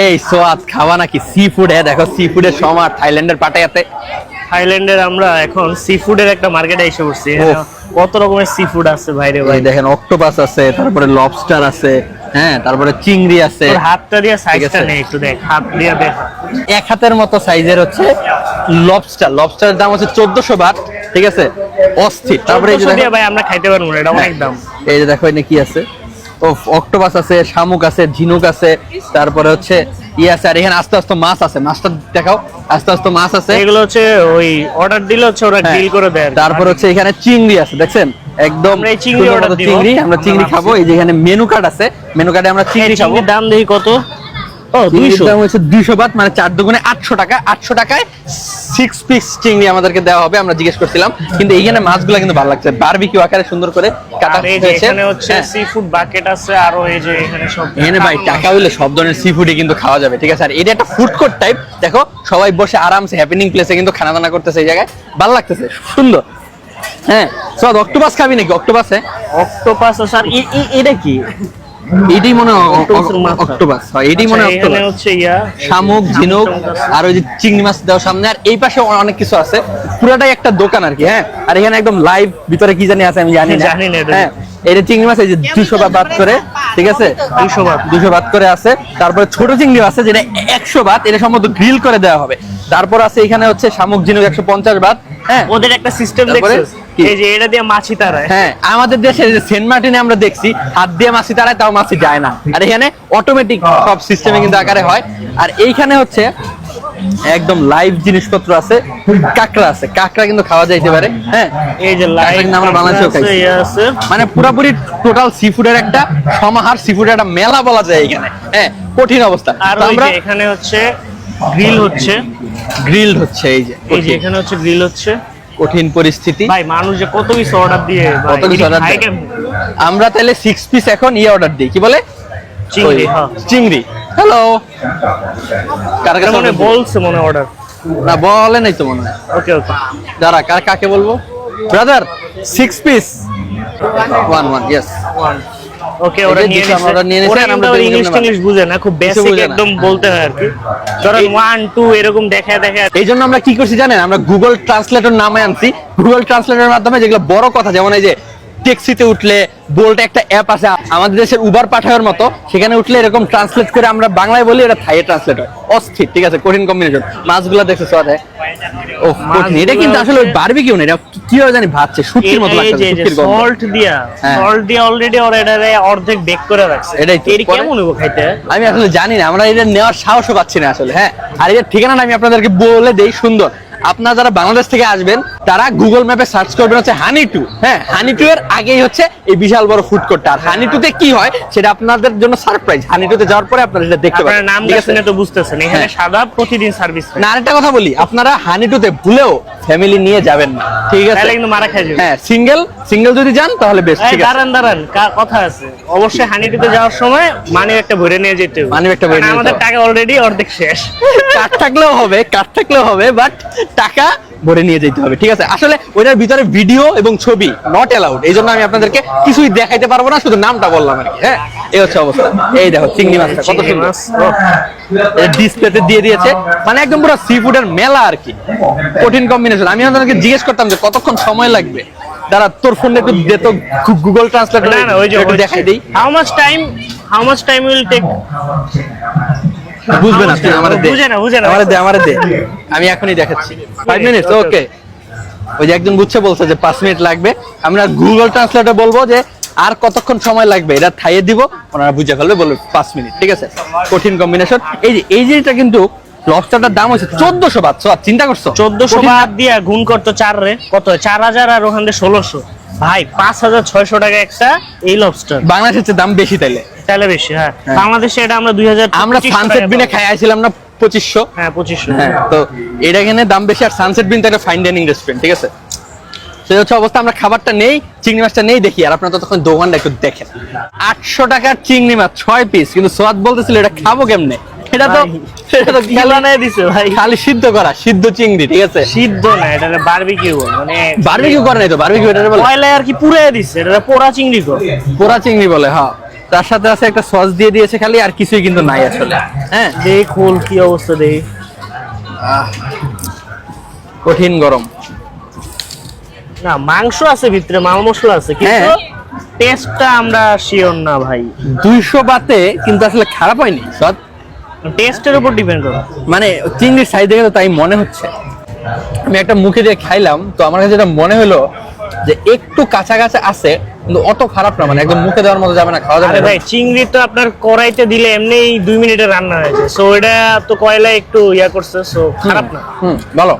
এই সোয়াদ খাওয়া নাকি সি ফুড এ দেখো সি ফুডের সমার থাইল্যান্ডের পাটায়াতে থাইল্যান্ডের আমরা এখন সি ফুডের একটা মার্কেটে এসে পড়ছি। কত রকমের সি ফুড আছে বাইরে ভাই? দেখেন অক্টোপাস আছে তারপরে লবস্টার আছে হ্যাঁ তারপরে চিংড়ি আছে। হাতটা দিয়ে সাইজটা। নেই একটু দেখ হাত দিয়ে দেখ এক হাতের মতো সাইজের হচ্ছে লবস্টার লবস্টারের দাম হচ্ছে চোদ্দশো বাট ঠিক আছে? অস্থির। তারপরে এই যে 1400 ভাই আমরা খাইতে পারব না এটা অনেক দাম। এই যে দেখো এখানে কি আছে? ও অক্টোপাস আছে শামুক আছে ঝিনুক আছে তারপরে হচ্ছে ইয়ে আছে আর এখানে আস্তে আস্তে মাছ আছে। মাছটা দেখাও আস্তে আস্তে মাছ আছে। এগুলো হচ্ছে ওই অর্ডার দিলে হচ্ছে ওরা হ্যাঁ। ডিল করে দেয় তারপর হচ্ছে এখানে চিংড়ি আছে দেখছেন? একদম এই চিংড়ি অর্ডার চিংড়ি আমরা চিংড়ি খাব। এই যে এখানে মেনু কার্ড আছে মেনু কার্ডে আমরা চিংড়ি খাব। দাম দেখি কত? ও দুইশো। দাম হচ্ছে দুইশো বাট মানে চার আটশো টাকা। আটশো টাকায় সিক্স পিস চিংড়ি আমাদেরকে দেওয়া হবে আমরা জিজ্ঞেস করছিলাম। কিন্তু এইখানে মাছগুলো কিন্তু ভালো লাগছে। বারবিকিউ আকারে সুন্দর করে কাটা আর এই যে হয়েছে। এখানে হচ্ছে হ্যাঁ। সি ফুড বাকেট আছে আরও এই যে এখানে সব এখানে ভাই টাকা হইলে সব ধরনের সি ফুডই কিন্তু খাওয়া যাবে ঠিক আছে? আর এটা একটা ফুড কোর্ট টাইপ দেখো সবাই বসে আরামসে হ্যাপেনিং প্লেসে কিন্তু খানা দানা করতেছে এই জায়গায়। ভালো লাগতেছে সুন্দর। হ্যাঁ সব অক্টোপাস খাবি নাকি? অক্টোপাসে অক্টোপাস এটা কি? এটাই মনে হয় অক্টোপাস হয়। এটাই মনে হয় আচ্ছা, অক্টোপাস হচ্ছে ইয়া শামুক ঝিনুক আর ওই যে চিংড়ি মাছ দেওয়া সামনে। আর এই পাশে অনেক কিছু আছে। পুরোটাই একটা দোকান আর কি হ্যাঁ। আর এখানে একদম লাইভ ভিতরে কি জানি আছে আমি জানি না। হ্যাঁ এটা। হ্যাঁ চিংড়ি মাছ এই যে দুশো বাদ করে ঠিক আছে? দুশো বাত। দুশো বাত করে আছে। তারপরে ছোট চিংড়ি আছে যেটা একশো বাত এটা সম্ভবত গ্রিল করে দেওয়া হবে। তারপর আছে এখানে হচ্ছে শামুক ঝিনুক একশো পঞ্চাশ বাত হ্যাঁ? ওদের একটা সিস্টেম তারপরে দেখছিস এই যে এটা দিয়ে মাছি তাড়ায়। হ্যাঁ আমাদের দেশে যে সেন্ট মার্টিনে আমরা দেখছি হাত দিয়ে মাছি তাড়ায় তাও মাছি যায় না। আর এখানে অটোমেটিক সব সিস্টেমে কিন্তু আকারে হয়। আর এইখানে হচ্ছে একদম লাইভ জিনিসপত্র আছে কাঁকড়া আছে। কাঁকড়া কিন্তু খাওয়া যাইতে পারে। হ্যাঁ এই যে লাইট কিন্তু আমরা বাংলাদেশেও ইয়ে মানে পুরোপুরি টোটাল সি ফুডের একটা সমাহার সি ফুডের একটা মেলা বলা যায় এখানে। হ্যাঁ কঠিন অবস্থা। আর আমরা এখানে হচ্ছে গ্রিল হচ্ছে। গ্রিলড হচ্ছে এই যে এই যে এখানে হচ্ছে গ্রিল হচ্ছে। কঠিন পরিস্থিতি। ভাই মানুষ যে কত কিছু অর্ডার দিয়ে কত কিছু। কেমনে? আমরা তাহলে সিক্স পিস এখন ইয়ে অর্ডার দিই। কি বলে? চিংড়ি। হ্যাঁ। চিংড়ি। হ্যালো কার কাছে মনে বলছে মনে অর্ডার না বলে নাই তো মনে হয়। ওকে ওকে দাঁড়া কার কাকে বলব? Brother six piece one one yes okay ওরা নিয়ে দুটো আমরা ওরা আবার ইংলিশ বুঝে না খুব বেসিক একদম বলতে হয় আর কি। ধরেন এই- ওয়ান টু এরকম দেখা দেখা এই জন্য আমরা কি করছি জানেন? আমরা গুগল ট্রান্সলেটর নামে আনছি। গুগল ট্রান্সলেটরের মাধ্যমে যেগুলো বড় কথা যেমন এই যে ট্যাক্সিতে উঠলে বোল্ট একটা অ্যাপ আছে আমাদের দেশের উবার পাঠানোর মতো সেখানে উঠলে এরকম ট্রান্সলেট করে আমরা বাংলায় বলি এটা থাইয়ে ট্রান্সলেট হয়। অস্থির ঠিক আছে কঠিন কম্বিনেশন মাছগুলো দেখছে সদ ও কঠিন। এটা কিন্তু আসলে ওই বারবিকিউ না এটা কি হয় জানি ভাবছে সুতির মতো লাগছে সল্ট দিয়া হ্যাঁ। সল্ট দিয়া অলরেডি ওরা এটা অর্ধেক বেক করে রাখছে। এটাই। এটি পরে- কেমন হইব খাইতে? আমি আসলে জানি না আমরা এটা নেওয়ার সাহসও পাচ্ছি না আসলে হ্যাঁ। আর এর ঠিকানা আমি আপনাদেরকে বলে দেই সুন্দর। আপনারা যারা বাংলাদেশ থেকে আসবেন তারা গুগল ম্যাপে সার্চ করবেন হচ্ছে হানি টু হ্যাঁ হানি টু এর আগেই হচ্ছে এই বিশাল বড় ফুড কোর্টটা আর হানি টুতে কি হয় সেটা আপনাদের জন্য সারপ্রাইজ হানি টুতে যাওয়ার পরে আপনারা সেটা দেখতে আপনার পাবেন নাম শুনে তো বুঝতেছেন। এখানে হ্যাঁ। সাদা প্রতিদিন সার্ভিস না আরেকটা কথা বলি আপনারা হানি টুতে ভুলেও ফ্যামিলি নিয়ে যাবেন না। ঠিক আছে? তাহলে কিন্তু মারা খাই যাবে। হ্যাঁ সিঙ্গেল সিঙ্গেল যদি যান তাহলে বেশ ঠিক আছে? দাঁড়ান দাঁড়ান কথা আছে। অবশ্যই হানিটিতে যাওয়ার সময় মানি একটা ভরে নিয়ে যেতে হবে। Money একটা ভরে নিয়ে আমাদের টাকা অলরেডি অর্ধেক শেষ। কাঠ থাকলেও হবে কাঠ থাকলেও হবে বাট টাকা ভরে নিয়ে যেতে হবে ঠিক আছে? আসলে ওইটার ভিতরে ভিডিও এবং ছবি নট অ্যালাউড এই জন্য আমি আপনাদেরকে কিছুই দেখাইতে পারব না শুধু নামটা বললাম আর কি হ্যাঁ? এই হচ্ছে অবস্থা। এই দেখো চিংড়ি মাছটা কত সুন্দর। ডিসপ্লেতে দিয়ে দিয়েছে মানে একদম পুরো সি ফুডের মেলা আর কি কঠিন কম্বিনেশন আমি আপনাদেরকে জিজ্ঞেস করতাম যে কতক্ষণ সময় লাগবে? দাঁড়া তোর ফোনে একটু দে তো গুগল ট্রান্সলেট না না ওই যে একটু দেখাই দিই। How much time how much time will take বুঝবে না আমারে দে। বুঝে না, বুঝে না। আমারে দে আমারে দে। আমি এখনই দেখাচ্ছি। ফাইভ মিনিটস ওকে ওই যে একজন বুঝছে বলছে যে পাঁচ মিনিট লাগবে। আমরা গুগল ট্রান্সলেটে বলব যে আর কতক্ষণ সময় লাগবে এটা থাইয়ে দিব ওনারা বুঝে ফেলবে বলবে পাঁচ মিনিট ঠিক আছে? কঠিন কম্বিনেশন এই যে এই যেটা কিন্তু লবস্টারটার দাম হচ্ছে চোদ্দশো বাচ্চা চিন্তা করছ? চোদ্দশো বাদ দিয়ে গুণ করতো চার রে কত? চার হাজার আর ওখান থেকে ষোলোশো। ভাই পাঁচ হাজার ছয়শো টাকা একটা এই লবস্টার বাংলাদেশের দাম বেশি তাইলে। তাহলে বেশি হ্যাঁ। হ্যাঁ। বাংলাদেশে এটা আমরা দুই হাজার আমরা সানসেট বিনে খাই আইছিলাম না পঁচিশশো? হ্যাঁ পঁচিশশো। হ্যাঁ তো এটা এখানে দাম বেশি আর সানসেট বিন তো একটা ফাইন ডাইনিং রেস্টুরেন্ট ঠিক আছে? সেই হচ্ছে অবস্থা আমরা খাবারটা নেই চিংড়ি মাছটা নেই দেখি আর আপনারা ততক্ষণ দোকানটা একটু দেখেন। আটশো টাকার চিংড়ি মাছ ছয় পিস কিন্তু সোয়াদ বলতেছিল এটা খাব কেমনে? এটা তো এটা তো কি বানায় দিছে ভাই। খালি সিদ্ধ করা সিদ্ধ চিংড়ি ঠিক আছে? সিদ্ধ না এটা বারবিকিউ মানে বারবিকিউ করে নাই তো বারবিকিউ এটা বলে? আর কি পুড়ে দিছে এটা পোড়া চিংড়ি কো পোড়া চিংড়ি বলে হ্যাঁ। তার সাথে আছে একটা সস দিয়ে দিয়েছে খালি আর কিছুই কিন্তু নাই আসলে। হ্যাঁ দেখ খোল কি অবস্থা দেখ কঠিন গরম। না মাংস আছে ভিতরে মাল মশলা আছে কিন্তু হ্যাঁ। টেস্টটা আমরা শিওর না ভাই। দুইশো বাতে কিন্তু আসলে খারাপ হয়নি সৎ? টেস্টের উপর ডিপেন্ড করে। মানে চিংড়ির সাইজ দেখে তো তাই মনে হচ্ছে। আমি একটা মুখে দিয়ে খাইলাম তো আমার কাছে যেটা মনে হলো যে একটু কাঁচা কাঁচা আছে কিন্তু অত খারাপ না মানে একদম মুখে দেওয়ার মতো যাবে না খাওয়া যাবে। ভাই চিংড়ি তো আপনার কড়াইতে দিলে এমনি দুই মিনিটে রান্না হয়েছে সো এটা তো কয়লা একটু ইয়া করছে সো খারাপ না। হুম ভালো।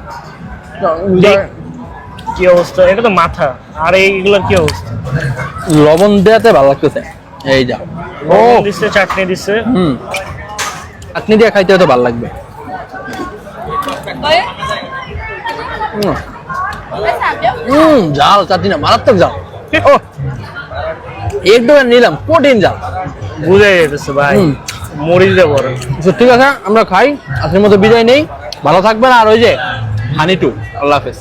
কি অবস্থা এটা তো মাথা আর এইগুলোর কি অবস্থা? লবণ দেওয়াতে ভালো লাগতেছে। এই যা। ও! দিচ্ছে চাটনি দিচ্ছে হুম। চাটনি দিয়ে খাইতে হয়তো ভালো লাগবে। হুম। হুম জাল চাটনি না মারাত্মক জাল ও! একটু নিলাম প্রোটিন জাল। বুঝে যেতেছে ভাই। মরিচ দিয়ে ঠিক আছে আমরা খাই আজকের মতো বিদায় নেই। ভালো থাকবেন আর ওই যে হানি টু আল্লাহ হাফেজ।